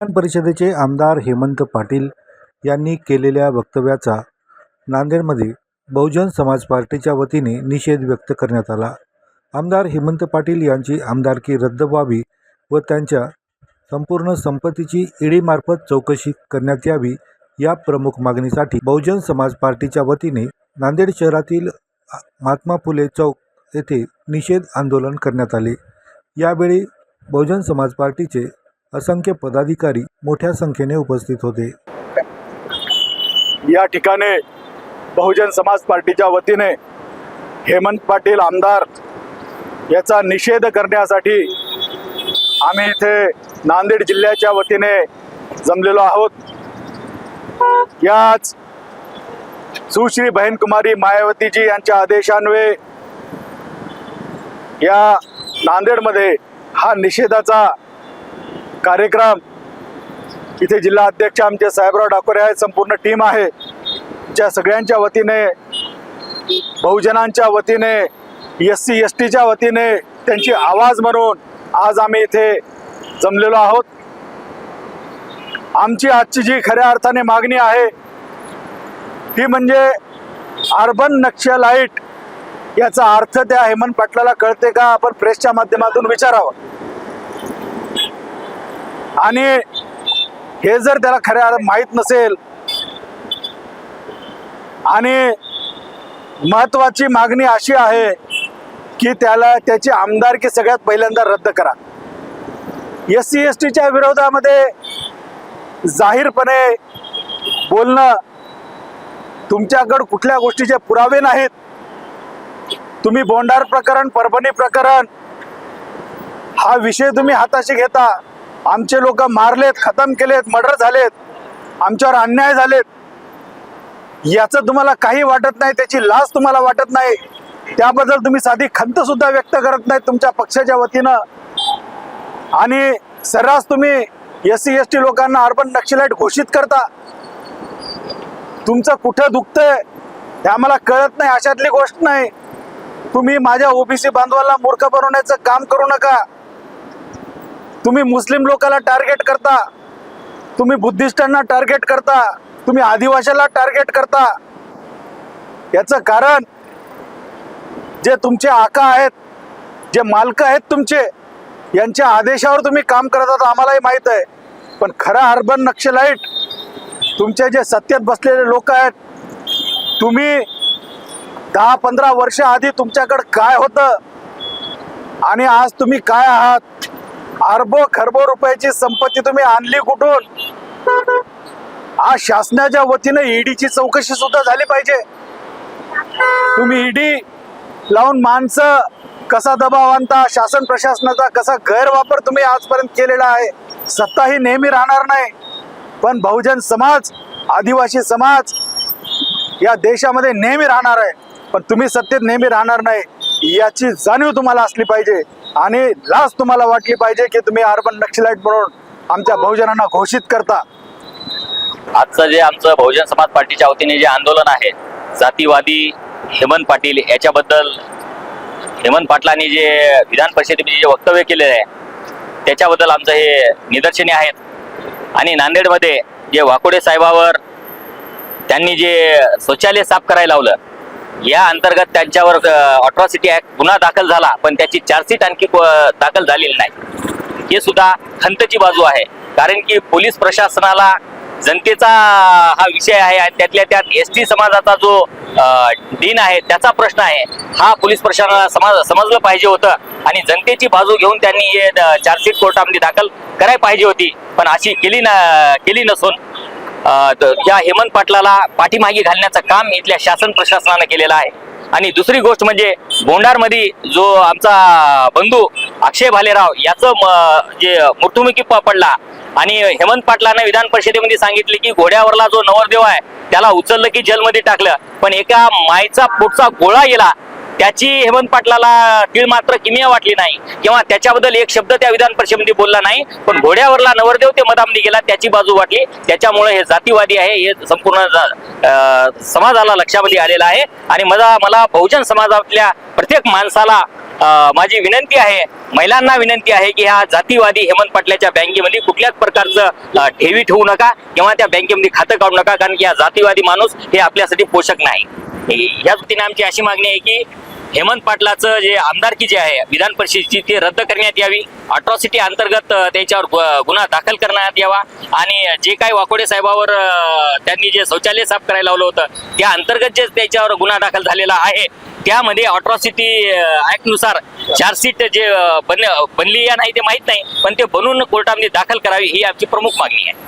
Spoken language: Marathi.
विधान परिषदेचे आमदार हेमंत पाटील यांनी केलेल्या वक्तव्याचा नांदेडमध्ये बहुजन समाज पार्टीच्या वतीने निषेध व्यक्त करण्यात आला. आमदार हेमंत पाटील यांची आमदारकी रद्द व्हावी व त्यांच्या संपूर्ण संपत्तीची ईडीमार्फत चौकशी करण्यात यावी या प्रमुख मागणीसाठी बहुजन समाज पार्टीच्या वतीने नांदेड शहरातील महात्मा फुले चौक येथे निषेध आंदोलन करण्यात आले. यावेळी बहुजन समाज पार्टीचे असंख्य पदाधिकारी मोठ्या संख्येने उपस्थित होते. या ठिकाणी बहुजन समाज पार्टीच्या वतीने हेमंत पाटील आमदार याचा निषेध करण्यासाठी आम्ही इथे नांदेड जिल्ह्याच्या वतीने जमलेलो आहोत. याच सुश्री बहीणकुमारी मायावतीजी यांच्या आदेशान्वये या नांदेडमध्ये हा निषेधाचा कार्यक्रम. इथे जिल्हा अध्यक्ष आमचे साहेबराव डाकोरे आहेत संपूर्ण टीम आहे. ज्या सगळ्यांच्या वतीने बहुजनांच्या वतीने एस सी एस टीच्या वतीने त्यांची आवाज म्हणून आज आम्ही इथे जमलेलो आहोत. आमची आजची जी खऱ्या अर्थाने मागणी आहे ती म्हणजे अर्बन नक्षलाईट याचा अर्थ त्या हेमंत पाटलाला कळते का? आपण प्रेसच्या माध्यमातून विचारावं. आणि हे जर त्याला खऱ्या माहीत नसेल आणि महत्वाची मागणी अशी आहे की त्याला त्याची आमदारकी सगळ्यात पहिल्यांदा रद्द करा. एस सी एस टीच्या विरोधामध्ये जाहीरपणे बोलणं तुमच्याकडं कुठल्या गोष्टीचे पुरावे नाहीत. तुम्ही बोंडार प्रकरण परभणी प्रकरण हा विषय तुम्ही हाताशी घेता. आमचे लोक मारलेत खतम केलेत मर्डर झालेत आमच्यावर अन्याय झालेत. याचं तुम्हाला काही वाटत नाही त्याची लाज तुम्हाला वाटत नाही. त्याबद्दल तुम्ही साधी खंत सुद्धा व्यक्त करत नाही तुमच्या पक्षाच्या वतीनं. आणि सर्रास तुम्ही एस सी एस टी लोकांना अर्बन नक्षलाईट घोषित करता. तुमचं कुठं दुखतंय हे आम्हाला कळत नाही अशातली गोष्ट नाही. तुम्ही माझ्या ओबीसी बांधवाला मूर्ख बनवण्याचं काम करू नका. तुम्ही मुस्लिम लोकाला टार्गेट करता. तुम्ही बुद्धिस्टांना टार्गेट करता. तुम्ही आदिवासीला टार्गेट करता. याचं कारण जे तुमचे आका आहेत जे मालक आहेत तुमचे यांच्या आदेशावर तुम्ही काम करत आहात आम्हालाही माहीत आहे. पण खरा अर्बन नक्षलाईट तुमचे जे सत्तेत बसलेले लोक आहेत तुम्ही दहा पंधरा वर्ष आधी तुमच्याकडे काय होतं? आणि आज तुम्ही काय आहात? अरबो खरबो रुपयाची संपत्ती तुम्ही आणली कुठून? आज शासनाच्या वतीने ईडीची चौकशी सुद्धा झाली पाहिजे. तुम्ही ईडी लावून माणसं कसा दबाव आणता शासन प्रशासनाचा कसा गैरवापर तुम्ही आजपर्यंत केलेला आहे सत्ता ही नेहमी राहणार नाही. पण बहुजन समाज आदिवासी समाज या देशामध्ये नेहमी राहणार आहे. पण तुम्ही सत्तेत नेहमी राहणार नाही. याची जाणीव तुम्हाला असली पाहिजे. आणि लाच तुम्हाला वाटली पाहिजे की तुम्ही अर्बन नक्षलाईट म्हणून आमच्या बहुजनांना घोषित करता. आजचं जे आमचं बहुजन समाज पार्टीच्या वतीने जे आंदोलन आहे जातीवादी हेमंत पाटील याच्याबद्दल हेमंत पाटलांनी जे विधान परिषदेमध्ये जे वक्तव्य केलेलं आहे त्याच्याबद्दल आमचं हे निदर्शने आहेत. आणि नांदेडमध्ये जे वाकोडे साहेबावर त्यांनी जे शौचालय साफ करायला लावलं या अंतर्गत त्यांच्यावर अट्रॉसिटी ऍक्ट गुन्हा दाखल झाला पण त्याची चार्जशीट आणखी दाखल झालेली नाही. हे सुद्धा खंतची बाजू आहे. कारण की पोलीस प्रशासनाला जनतेचा हा विषय आहे आणि त्यातल्या त्यात एस टी समाजाचा जो डीन आहे त्याचा प्रश्न आहे. हा पोलीस प्रशासनाला समाज समजलं पाहिजे होतं आणि जनतेची बाजू घेऊन त्यांनी हे चार्जशीट कोर्टामध्ये दाखल करायला पाहिजे होती. पण अशी केली ना केली नसून या हेमंत पाटलाला पाठीमागे घालण्याचं काम इथल्या शासन प्रशासनानं केलेलं आहे. आणि दुसरी गोष्ट म्हणजे बोंडारमध्ये जो आमचा बंधू अक्षय भालेराव याचं जे मृत्युमुखी प- पडला आणि हेमंत पाटलानं विधान परिषदेमध्ये सांगितले की घोड्यावरला जो नवरदेव आहे त्याला उचललं की जेलमध्ये टाकलं. पण एका मायचा पुढचा गोळा गेला त्याची हेमंत पाटलाला तीळ मात्र किमिया वाटली नाही. किंवा त्याच्याबद्दल एक शब्द त्या विधान परिषदेमध्ये बोलला नाही. पण घोड्यावरला नवरदेव ते मदामनी गेला त्याची बाजू वाटली. त्याच्यामुळे हे जातीवादी आहे हे संपूर्ण समाजाला लक्षामध्ये आलेलं आहे. आणि मला मला बहुजन समाजातल्या प्रत्येक माणसाला माझी विनंती आहे महिलांना विनंती आहे की ह्या जातीवादी हेमंत पाटलाच्या बँकेमध्ये कुठल्याच प्रकारचं ठेवी ठेवू नका किंवा त्या बँकेमध्ये खातं काढू नका कारण की हा जातीवादी माणूस हे आपल्यासाठी पोषक नाही. या वृत्तीने आमची अशी मागणी आहे की हेमंत पाटलाचं जे आमदारकी जे आहे विधान परिषदेची ती रद्द करण्यात यावी. अट्रॉसिटी अंतर्गत त्यांच्यावर त्याच्यावर गुन्हा दाखल करण्यात यावा. आणि जे काही वाकोडे साहेबावर त्यांनी जे शौचालय साफ करायला लावलं होतं त्या अंतर्गत जे त्याच्यावर गुन्हा दाखल झालेला आहे त्यामध्ये अट्रॉसिटी ऍक्टनुसार चार चार्जशीट जे बन बनली या नाही ते माहीत नाही पण ते बनवून कोर्टामध्ये दाखल करावी ही आमची प्रमुख मागणी आहे.